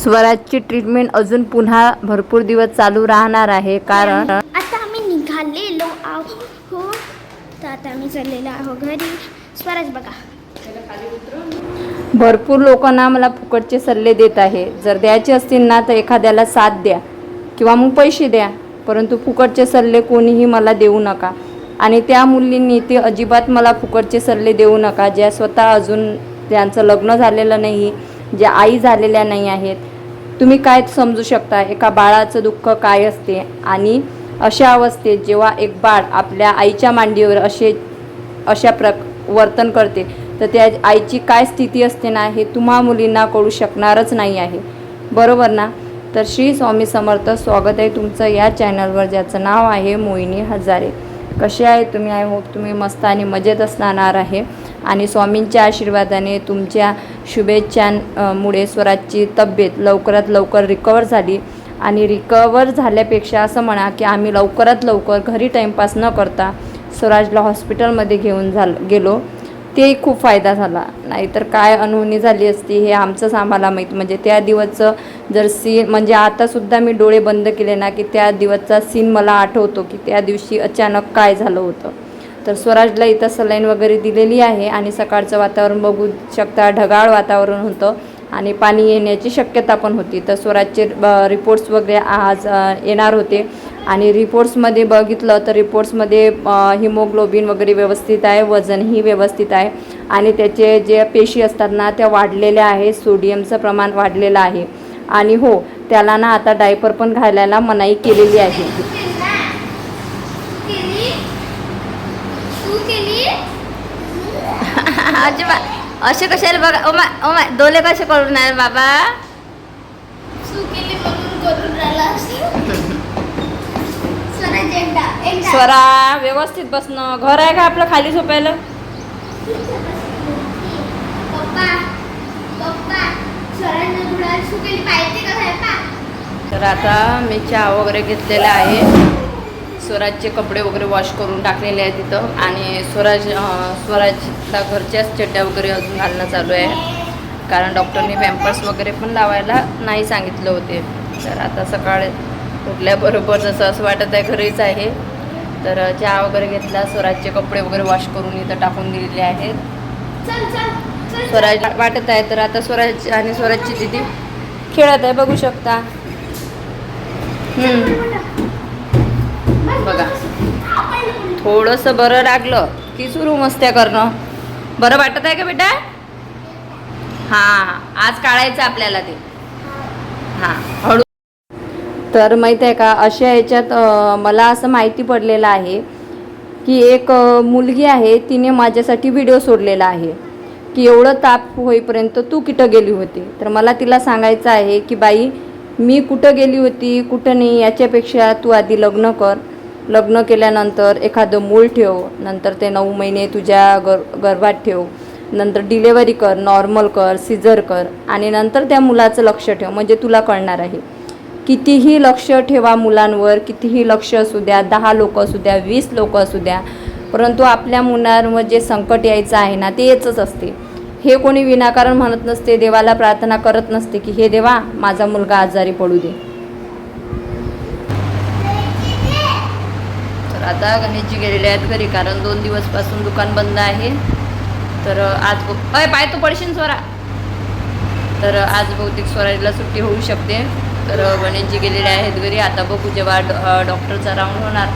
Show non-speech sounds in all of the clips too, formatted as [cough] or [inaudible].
स्वराजची treatment अजून पुन्हा भरपूर दिवस चालू राहणार आहे. कारण आता आम्ही निघालेलो आहो तर आता आम्ही चाललेलो आहो घरी. स्वराज बघा. भरपूर लोकांना मला फुकटचे सल्ले देत आहे. जर द्यायचे असतील ना तर एखाद्याला साथ द्या. किंवा मग पैसे द्या. परंतु फुकटचे सल्ले कोणीही मला देऊ नका. आणि त्या मुलींनी ते अजिबात मला फुकटचे सल्ले देऊ नका. ज्या स्वतः अजून त्यांचं लग्न झालेलं नाही ज्या आई झालेल्या नाही आहेत तुम्ही काय समजू शकता? एका बाळाचं दुःख काय असते? आणि अशा अवस्थेत जेव्हा एक बाळ आपल्या आईच्या मांडीवर असे अशा प्रक वर्तन करते तर त्या आईची काय स्थिती असते ना हे तुम्हा मुलींना कळू शकणारच नाही आहे. बरोबर ना? तर श्री स्वामी समर्थ स्वागत आहे तुमचं या चॅनलवर ज्याचं नाव आहे मोहिनी हजारे. कसे आहे तुम्ही? आय होप तुम्ही मस्त आणि मजेत असणार आहे. आणि स्वामींच्या आशीर्वादाने तुमच्या शुभेच्छांमुळे स्वराजची तब्येत लवकरात लवकर रिकवर झाली. आणि रिकवर झाल्यापेक्षा असं म्हणा की आम्ही लवकरात लवकर घरी टाईमपास न करता स्वराजला हॉस्पिटलमध्ये घेऊन झाल गेलो. तेही खूप फायदा झाला. नाहीतर काय अनहोनी झाली असती हे आमचंच आम्हाला माहीत. म्हणजे त्या दिवसचं जर सीन म्हणजे आतासुद्धा मी डोळे बंद केले ना की त्या दिवसचा सीन मला आठवतो की त्या दिवशी अचानक काय झालं होतं. तर स्वराजला इथं सलाईन वगैरे दिलेली आहे आणि सकाळचं वातावरण बघू शकता ढगाळ वातावरण होतं आणि पाणी येण्याची शक्यता पण होती. तर स्वराजचे रिपोर्ट्स वगैरे आज येणार होते आणि रिपोर्ट्समध्ये बघितलं तर रिपोर्ट्समध्ये हिमोग्लोबिन वगैरे व्यवस्थित आहे वजनही व्यवस्थित आहे आणि त्याचे जे पेशी असतात ना त्या वाढलेल्या आहे सोडियमचं प्रमाण वाढलेलं आहे. आणि हो त्याला ना आता डायपर पण घालायला मनाई केलेली आहे. [laughs] अजिबात असे कशाला बघा ओमा ओमा डोले कसे करून बाबा? राहिला एकदा स्वरा व्यवस्थित बसणं घर आहे का आपलं खाली झोपायला? तर आता मी चहा वगैरे घेतलेला आहे. स्वराजचे कपडे वगैरे वॉश करून टाकलेले आहेत तिथं. आणि स्वराज स्वराजला घरच्याच चड्ड्या वगैरे अजून घालणं चालू आहे. कारण डॉक्टरनी पॅम्पर्स वगैरे पण लावायला नाही सांगितलं होते. तर आता सकाळी उठल्याबरोबर जसं असं वाटत आहे घरीच आहे. तर चहा वगैरे घेतला स्वराजचे कपडे वगैरे वॉश करून इथं टाकून दिलेले आहेत. स्वराज वाटत आहे तर आता स्वराज आणि स्वराजची दिदी खेळत आहे बघू शकता. बघा. थोडंसं बरं लागलं की सुरू मस्त्या करणं. बरं वाटत आहे का बेटा? हां आज काढायचं आपल्याला ते. हां. हळू. तर माहीत आहे का अशा याच्यात मला असं माहिती पडलेलं आहे की एक मुलगी आहे तिने माझ्यासाठी व्हिडिओ सोडलेला आहे की एवढं ताप होईपर्यंत तू कुठं गेली होती? तर मला तिला सांगायचं आहे की बाई मी कुठं गेली होती कुठं नाही याच्यापेक्षा तू आधी लग्न कर. लग्न केल्यानंतर एखादं मूल ठेव नंतर ते नऊ महिने तुझ्या गर गर्भात ठेव नंतर डिलेवरी कर नॉर्मल कर सिझर कर आणि नंतर त्या मुलाचं लक्ष ठेव म्हणजे तुला कळणार आहे. कितीही लक्ष ठेवा मुलांवर कितीही लक्ष असू द्या दहा लोक असू द्या वीस लोक असू द्या परंतु आपल्या मुलांवर जे संकट यायचं आहे ना ते येतच असते. हे कोणी विनाकारण म्हणत नसते देवाला प्रार्थना करत नसते की हे देवा माझा मुलगा आजारी पडू दे. तर आता गणेशजी गेलेले आहेत घरी कारण दोन दिवसपासून दुकान बंद आहे. तर आज बघ अय पाय तू पडशील स्वरा. तर आज बहुतेक स्वराजला सुट्टी होऊ शकते. तर गणेशजी गेलेले आहेत घरी. आता बघू जेव्हा डॉ डॉक्टरचा राऊंड होणार.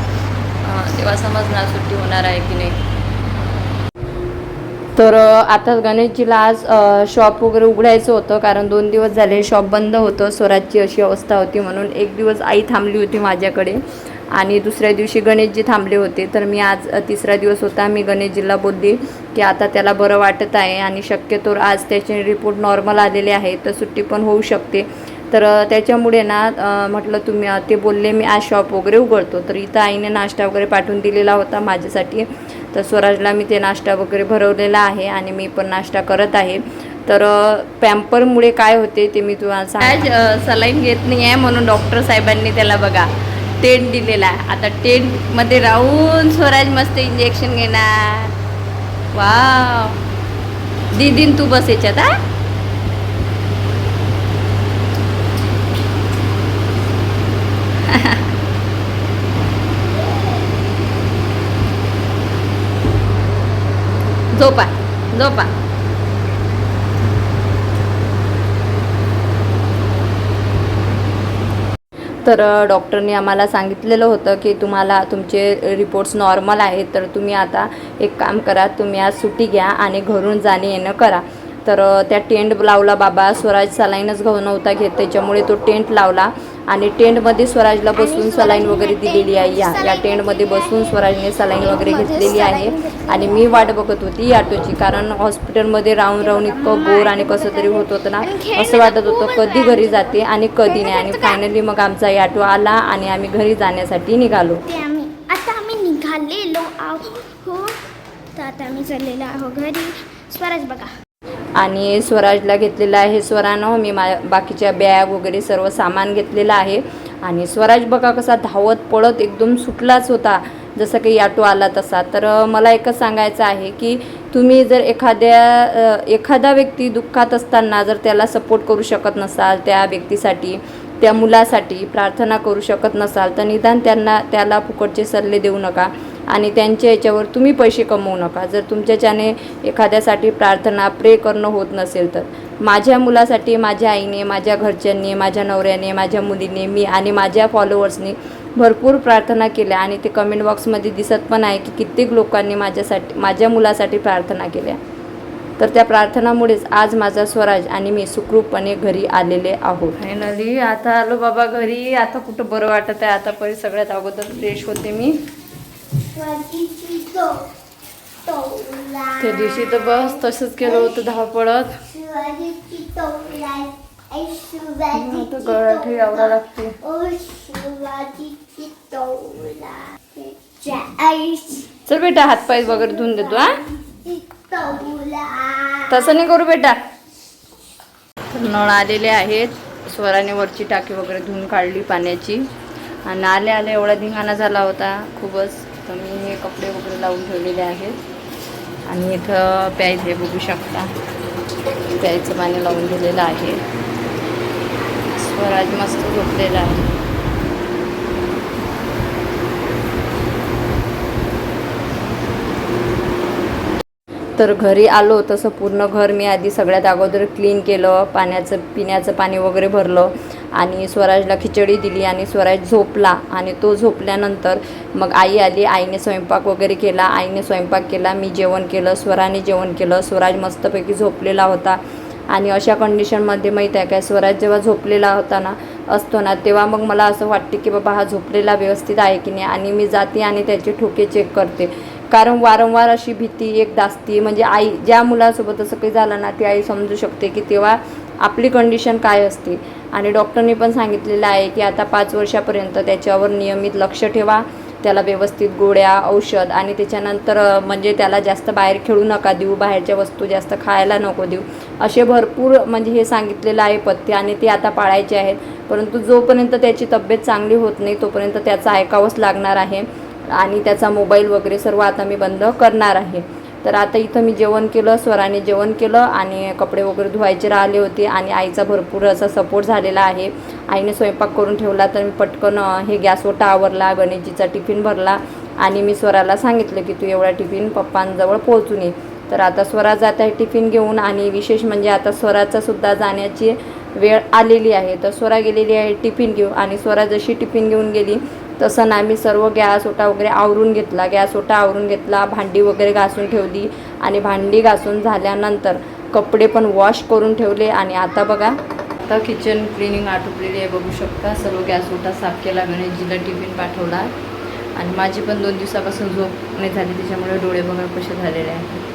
तेव्हा समजणार सुट्टी होणार आहे की नाही. तर आता गणेशजीला आज शॉप वगैरे उघडायचं होतं कारण दोन दिवस झाले शॉप बंद होतं. स्वराजची अशी अवस्था होती म्हणून एक दिवस आई थांबली होती माझ्याकडे. आणि दुसऱ्या दिवशी गणेशजी थांबले होते. तर मी आज तिसरा दिवस होता. मी गणेशजीला बोलली की आता त्याला बरं वाटत आहे आणि शक्यतो आज त्याचे रिपोर्ट नॉर्मल आलेले आहे तर सुट्टी पण होऊ शकते. तर त्याच्यामुळे ना म्हटलं तुम्ही ते बोलले मी आज शॉप वगैरे उघडतो. तर इथं आईने नाश्ता वगैरे पाठवून दिलेला होता माझ्यासाठी. तर स्वराजला मी ते नाश्ता वगैरे भरवलेला आहे आणि मी पण नाश्ता करत आहे. तर पॅम्परमुळे काय होते ते मी तुम्हाला सलाईन घेत नाही आहे म्हणून डॉक्टर साहेबांनी त्याला बघा. टेंट दिलेला आहे. आता टेंटमध्ये राहून स्वराज मस्त इंजेक्शन घेणार. वा दिदीन तू बस याच्यात हा? [laughs] झोपा झोपा. तर डॉक्टरनी आम्हाला सांगितलेलं होतं की तुम्हाला तुमचे रिपोर्ट्स नॉर्मल आहेत तर तुम्ही आता एक काम करा तुम्ही आज सुट्टी घ्या आणि घरून जाणे येणं करा. तर त्या टेंट लावला बाबा. स्वराज सलाईनच घाऊ नव्हता घेत. त्याच्यामुळे तो टेंट लावला आणि टेंटमध्ये स्वराजला बसून सलाईन वगैरे दिलेली आहे. या या टेंटमध्ये बसून स्वराजने सलाईन वगैरे घेतलेली आहे. आणि मी वाट बघत होती ऑटोची कारण हॉस्पिटलमध्ये राहून राहून इतकं बोर आणि कसं तरी होत होतं ना असं वाटत होतं कधी घरी जाते आणि कधी नाही. आणि फायनली मग आमचा ऑटो आला आणि आम्ही घरी जाण्यासाठी निघालो. आता आम्ही निघालेलो आहो तर आता आम्ही चाललेलो आहो घरी. स्वराज बघा. आणि स्वराजला घेतलेलं आहे स्वरानं. मी मा बाकीच्या बॅग वगैरे सर्व सामान घेतलेलं आहे. आणि स्वराज बघा कसा धावत पळत एकदम सुटलाच होता. जसं काही ऑटो आला तसा. तर मला एकच सांगायचं आहे की तुम्ही जर एखाद्या एखादा व्यक्ती दुःखात असताना जर त्याला सपोर्ट करू शकत नसाल त्या व्यक्तीसाठी त्या मुलासाठी प्रार्थना करू शकत नसाल तर निदान त्यांना त्याला फुकटचे सल्ले देऊ नका. आणि त्यांच्या याच्यावर तुम्ही पैसे कमवू नका. जर तुमच्याच्याने एखाद्यासाठी प्रार्थना प्रे करणं होत नसेल तर. माझ्या मुलासाठी माझ्या आईने माझ्या घरच्यांनी माझ्या नवऱ्याने माझ्या मुलीने मी आणि माझ्या फॉलोअर्सनी भरपूर प्रार्थना केल्या आणि ते कमेंट बॉक्समध्ये दिसत पण आहे की कित्येक लोकांनी माझ्यासाठी माझ्या मुलासाठी प्रार्थना केल्या. तर त्या प्रार्थनामुळेच आज माझा स्वराज आणि मी सुखरूपपणे घरी आलेले आहोत. फायनली आता आलो बाबा घरी. आता कुठं बरं वाटत आहे? आता परी सगळ्यात अगोदर फ्रेश होते मी. त्या दिवशी तर बस तसंच केलं होतं धावपळत. आता गळाठी आवरा लागते. चल बेटा हातपाय वगैरे धुवून देतो हा? तसं नाही करू बेटा. तर नळ आलेले आहेत. स्वराने वरची टाकी वगैरे धुवून काढली पाण्याची. आणि आले आले एवढा धिंगाणा झाला होता. खूपच. तर मी हे कपडे वगैरे लावून ठेवलेले आहेत. आणि इथं प्यायचं हे बघू शकता. प्यायचं पाणी लावून दिलेलं आहे. स्वराज मस्त झोपलेला आहे. तर घरी आलो तसं पूर्ण घर मी आधी सगळ्यात अगोदर क्लीन केलं पाण्याचं पिण्याचं पाणी वगैरे भरलं. आणि स्वराजला खिचडी दिली आणि स्वराज झोपला. आणि तो झोपल्यानंतर मग आई आली. आईने स्वयंपाक वगैरे केला. आईने स्वयंपाक केला. मी जेवण केलं. स्वराने जेवण केलं. स्वराज मस्तपैकी झोपलेला होता. आणि अशा कंडिशनमध्ये माहीत आहे काय स्वराज जेव्हा झोपलेला होता ना असतो ना तेव्हा मग मला असं वाटते की बाबा हा झोपलेला व्यवस्थित आहे की नाही आणि मी जाते आणि त्याचे ठोके चेक करते. कारण वारंवार अशी भीती एक दास्ती म्हणजे आई ज्या मुलासोबत असं काही झालं ना ती आई समजू शकते की तेव्हा आपली कंडिशन काय असते. आणि डॉक्टरनी पण सांगितलेलं आहे की आता पाच वर्षापर्यंत त्याच्यावर नियमित लक्ष ठेवा त्याला व्यवस्थित गोळ्या औषध आणि त्याच्यानंतर म्हणजे त्याला जास्त बाहेर खेळू नका देऊ बाहेरच्या वस्तू जास्त खायला नको देऊ. असे भरपूर म्हणजे हे सांगितलेलं आहे पथ्य आणि ते आता पाळायचे आहेत. परंतु जोपर्यंत त्याची तब्येत चांगली होत नाही तोपर्यंत त्याचं ऐकावंच लागणार आहे आणि त्याचा मोबाईल वगैरे सर्व आता मी बंद करणार आहे. तर आता इथं मी जेवण केलं स्वराने जेवण केलं आणि कपडे वगैरे धुवायचे राहिले होते आणि आईचा भरपूर असा सपोर्ट झालेला आहे. आईने स्वयंपाक करून ठेवला तर मी पटकन हे गॅस ओटा आवरला गणेशजीचा टिफिन भरला आणि मी स्वराला सांगितलं की तू एवढा टिफिन पप्पांजवळ पोहोचून ये. तर आता स्वरा जात आहे टिफिन घेऊन आणि विशेष म्हणजे आता स्वराचासुद्धा जाण्याची वेळ आलेली आहे. तर स्वरा गेलेली आहे टिफिन घेऊन आणि स्वरा जशी टिफिन घेऊन गेली तसं ना मी सर्व गॅस ओटा वगैरे आवरून घेतला. गॅस ओटा आवरून घेतला भांडी वगैरे घासून ठेवली आणि भांडी घासून झाल्यानंतर कपडे पण वॉश करून ठेवले आणि आता बघा आता किचन क्लिनिंग आटोपलेली आहे. बघू शकता सर्व गॅस ओटा साफ केला गणेशजीला टिफिन पाठवला. आणि माझी पण दोन दिवसापासून झोप नाही झाली त्याच्यामुळे डोळे बघा कसे झालेले आहेत.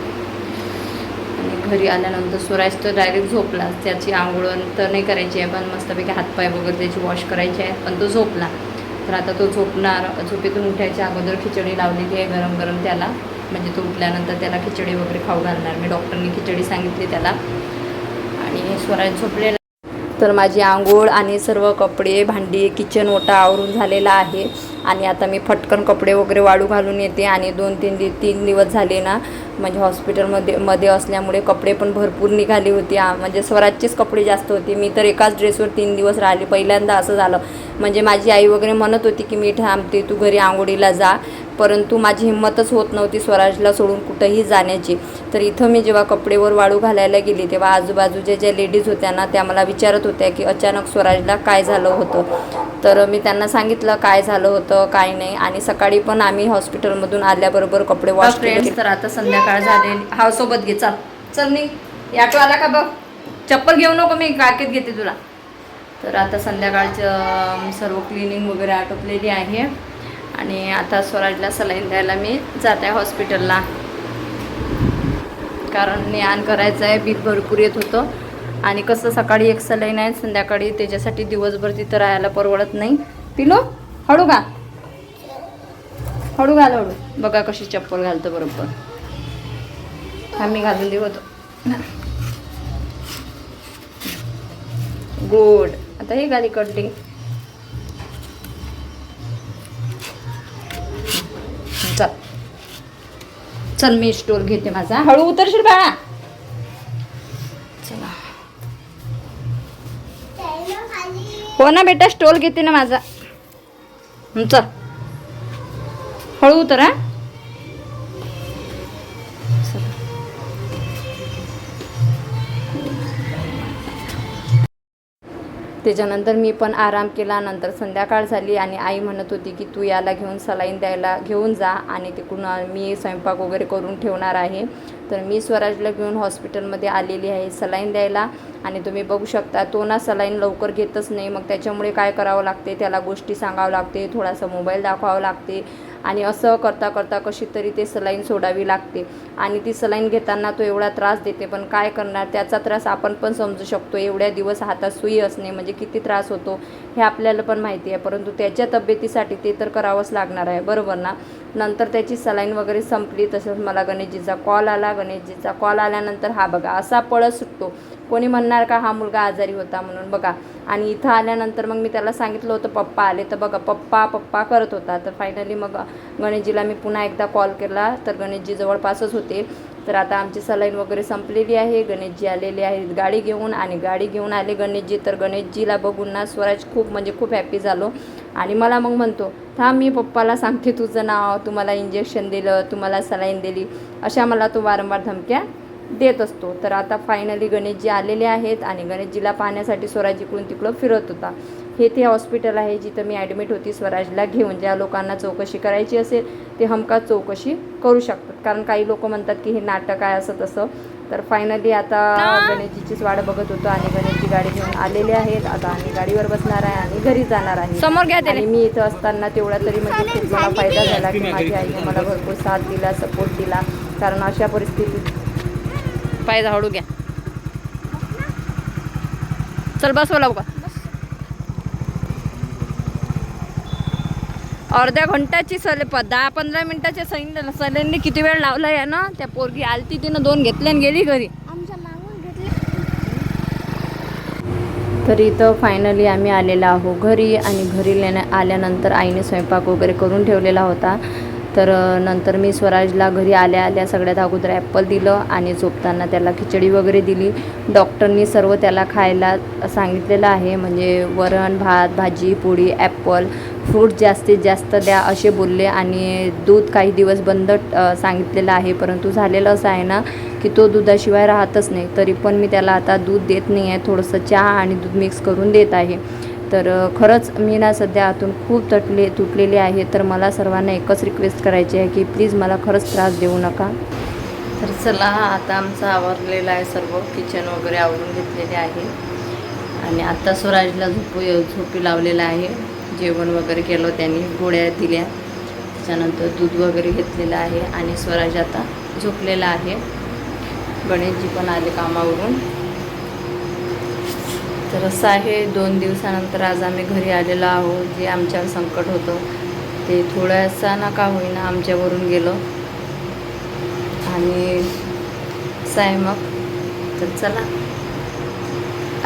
आणि घरी आल्यानंतर स्वराज तर डायरेक्ट झोपला त्याची आंघोळ तर नाही करायची आहे पण मस्तपैकी हातपाय वगैरे त्याची वॉश करायची आहे पण तो झोपला. तर आता तो झोपणार. झोपेतून उठायच्या अगोदर खिचडी लावलेली आहे गरम गरम त्याला. म्हणजे तो उठल्यानंतर त्याला खिचडी वगैरे खाऊ घालणार. मी डॉक्टरनी खिचडी सांगितली त्याला. आणि स्वराज झोपलेला. तर माझी आंघोळ आणि सर्व कपडे भांडी किचन ओटा आवरून झालेला आहे. आणि आता मी फटकन कपडे वगैरे वाळू घालून येते. आणि दोन तीन दि तीन दिवस झाले ना म्हणजे हॉस्पिटलमध्ये मध्ये असल्यामुळे कपडे पण भरपूर निघाले होते. म्हणजे स्वराजचेच कपडे जास्त होते. मी तर एकाच ड्रेसवर तीन दिवस राहिले. पहिल्यांदा असं झालं. म्हणजे माझी आई वगैरे म्हणत होती की मी थांबते तू घरी आंघोळीला जा. परंतु माझी हिंमतच होत नव्हती स्वराजला सोडून कुठंही जाण्याची. तर इथं मी जेव्हा कपडेवर वाळू घालायला गेली तेव्हा आजूबाजूच्या ज्या लेडीज होत्या ना त्या मला विचारत होत्या की अचानक स्वराजला काय झालं होतं? तर मी त्यांना सांगितलं काय झालं होतं काय नाही. आणि सकाळी पण आम्ही हॉस्पिटलमधून आल्याबरोबर कपडे वॉश फ्रेंड्स तर आता संध्याकाळ झालेली हा सोबत घे चल. चल मी ऑटो आला का बघ? चप्पल घेऊ नको मी काकेत घेते तुला. तर आता संध्याकाळचं सर्व क्लिनिंग वगैरे आटोपलेली आहे. आणि आता स्वराजला सलाईन द्यायला मी जात आहे हॉस्पिटलला कारण ज्ञान करायचं आहे बीत भरपूर येत होतं. आणि कसं सकाळी एक सलाईन आहे संध्याकाळी त्याच्यासाठी दिवसभर तिथं राहायला परवडत नाही. पिलो हळू घाल. हळू घाल हळू. बघा कशी चप्पल घालतो बरोबर. आम्ही घालून देऊ होतो. गुड आता हे गाडी कटली चल. चल मी स्टोल घेते माझा. हळू उतरशील बाळा. चला. हो ना बेटा स्टोल घेते ना माझा. चल. हळू उतर हा. त्याच्यानंतर मी पण आराम केला. नंतर संध्याकाळ झाली आणि आई म्हणत होती की तू याला घेऊन सलाईन द्यायला घेऊन जा आणि तिकडून मी स्वयंपाक वगैरे करून ठेवणार आहे. तर मी स्वराजला घेऊन हॉस्पिटलमध्ये आलेली आहे सलाईन द्यायला. आणि तुम्ही बघू शकता तो ना सलाईन लवकर घेतच नाही. मग त्याच्यामुळे काय करावं लागते? त्याला गोष्टी सांगावं लागते थोडासा मोबाईल दाखवावं लागते. आणि असं करता करता कशी तरी ते सलाईन सोडावी लागते. आणि ती सलाईन घेताना तो एवढा त्रास देते पण काय करणार? त्याचा त्रास आपण पण समजू शकतो. एवढ्या दिवस हातात सुई असणे म्हणजे किती त्रास होतो हे आपल्याला पण माहिती आहे. परंतु त्याच्या तब्येतीसाठी ते तर करावंच लागणार आहे. बरोबर ना? नंतर त्याची सलाईन वगैरे संपली तसंच मला गणेशजीचा कॉल आला. गणेशजीचा कॉल आल्यानंतर हा बघा असा पळत सुटतो. कोणी म्हणणार का हा मुलगा आजारी होता म्हणून? बघा. आणि इथं आल्यानंतर मग मी त्याला सांगितलं होतं पप्पा आले. तर बघा पप्पा पप्पा करत होता. तर फायनली मग गणेशजीला मी पुन्हा एकदा कॉल केला. तर गणेशजी जवळपासच होते. तर आता आमची सलाईन वगैरे संपलेली आहे. गणेशजी आलेले आहेत गाडी घेऊन. आणि गाडी घेऊन आले गणेशजी. तर गणेशजीला बघून ना स्वराज खूप म्हणजे खूप हॅपी झालो. आणि मला मग म्हणतो थांब मी पप्पाला सांगते तुझं नाव. तुम्हाला इंजेक्शन दिलं तुम्हाला सलाईन दिली. अशा मला तो वारंवार धमक्या देत असतो. तर आता फायनली गणेशजी आलेले आहेत आणि गणेशजीला पाहण्यासाठी स्वराज इकडून तिकडं फिरत होता. हे ते हॉस्पिटल आहे जिथं मी ॲडमिट होती स्वराजला घेऊन. ज्या लोकांना चौकशी करायची असेल ते हमखास चौकशी करू शकतात. कारण काही लोक म्हणतात की हे नाटक आहे असं तसं. तर फायनली आता गणेशजीचीच वाट बघत होतो आणि गणेशजी गाडी घेऊन आलेले आहेत. आता आम्ही गाडीवर बसणार आहे आणि घरी जाणार आहे. समोर घ्या आणि मी इथं असताना तेवढा तरी म्हणजे खूप मला फायदा झाला की माझी आईने मला भरपूर साथ दिला सपोर्ट दिला. कारण अशा परिस्थितीत पाय हळू घ्या. चल बसवा लवकर. अर्ध्या घंटाची सले प दहा पंधरा मिनिटाच्या सैन सलेंनी किती वेळ लावला आहे ना त्या पोरगी आलती तिनं दोन घेतले आणि गेली घरी. आमच्या मागून घेतले. तर इथं फायनली आम्ही आलेलो आहो घरी आणि घरी लेण्या आल्यानंतर आईने स्वयंपाक वगैरे करून ठेवलेला होता. तर नंतर मी स्वराजला घरी आल्या आल्या सगळ्यात अगोदर ॲपल दिलं आणि झोपताना त्याला खिचडी वगैरे दिली. डॉक्टरनी सर्व त्याला खायला सांगितलेलं आहे. म्हणजे वरण भात भाजी पोळी ॲपल फ्रूट जास्तीत जास्त द्या असे बोलले आणि दूध काही दिवस बंद सांगितलेलं आहे. परंतु झालेलं असं आहे ना की तो दुधाशिवाय राहतच नाही. तरी पण मी त्याला आता दूध देत नाही आहे थोडंसं चहा आणि दूध मिक्स करून देत आहे. तर खरंच मी ना सध्या आतून खूप तटले तुटलेले आहे. तर मला सर्वांना एकच रिक्वेस्ट करायची आहे की प्लीज मला खरंच त्रास देऊ नका. तर चला आता आमचा आवरलेला आहे सर्व. किचन वगैरे आवरून घेतलेले आहे. आणि आत्ता स्वराजला झोपू झोपी लावलेलं आहे. जेवण वगैरे केलं त्यांनी गोळ्या दिल्या. त्याच्यानंतर दूध वगैरे घेतलेलं आहे. आणि स्वराज आता झोपलेला आहे. गणेशजी पण आले कामावरून. तर असं आहे दोन दिवसानंतर आज आम्ही घरी आलेलो आहोत जे आमच्यावर संकट होतं ते थोडासा ना का होईना आमच्यावरून गेलं. आणि असं आहे मग तर चला.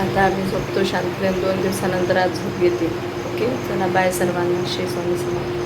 आता आम्ही झोपतो शांतपणे दोन दिवसानंतर आज झोप येते. ओके? चला बाय सर्वांना. श्री स्वामी समर्थ.